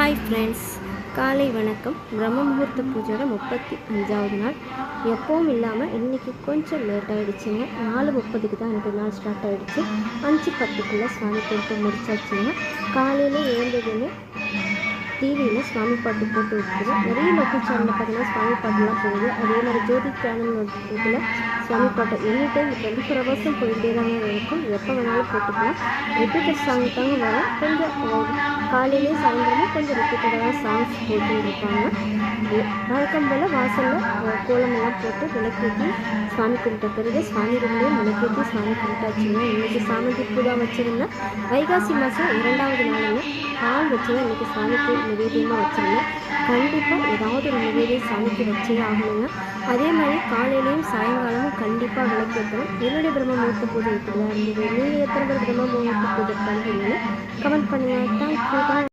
Hi friends காலை வணக்கம். பிரம்ம முகூர்த்த பூஜையோட முப்பத்தி அஞ்சாவது நாள். எப்பவும் இல்லாமல் இன்றைக்கி கொஞ்சம் லேட் ஆகிடுச்சுங்க நாலு முப்பதுக்கு தான் எனக்கு நாள் ஸ்டார்ட் ஆகிடுச்சு அஞ்சு பத்துக்குள்ளே சாமி கும்பிட்டு முடிச்சாச்சுங்க. காலையில் எழுந்ததுமே டிவியில் சுவாமி பாட்டு போட்டு விட்டுருவோம் நிறைய லோக்கல் சேனலில் பார்த்தீங்கன்னா சுவாமி பாட்டுலாம் போகுது. அதே மாதிரி ஜோதி சேனல் இதில் சுவாமி பாட்டு. எனி டைம் டுவெண்ட்டி ஃபோர் ஹவர்ஸும் போயிட்டே தாங்க இருக்கும். எப்போ வேணாலும் போட்டுக்கலாம். ரிப்பீட்டட் சாங் தாங்க வரும். கொஞ்சம் காலையிலே சாயந்தரமும் கொஞ்சம் ரிப்பீட்டடாக சாங்ஸ் போட்டு இருப்பாங்க. வழக்கம் போல் வாசலில் கோலமெல்லாம் போட்டு விளக்கேற்றி சுவாமி கும்பிட்ட பிறகு சுவாமி ரூம்லேயும் விளக்கேற்றி சுவாமி கும்பிட்டாச்சுங்க. இன்றைக்கி சாமந்தி பூ தான் வச்சுருந்தேன் வைகாசி மாதம் இரண்டாவது நாளில் பால் வச்சு தான் இன்றைக்கி சாமிக்கு நிவேதியமாக வச்சுருந்தேன் கண்டிப்பாக ஏதாவது ஒரு நிவேதியம் சாமிக்கு வச்சே ஆகணுங்க. அதே மாதிரி காலையிலையும் சாயங்காலமும் கண்டிப்பாக விளக்கு வைக்கணும். என்னுடைய பிரம்ம முகூர்த்த பூஜை இப்படி இருந்தது. நீங்கள் எத்தனை பேர் பிரம்ம முகூர்த்த பூஜை பண்ணுறீங்கன்னு கமெண்ட் பண்ணுங்கள் தேங்க்யூ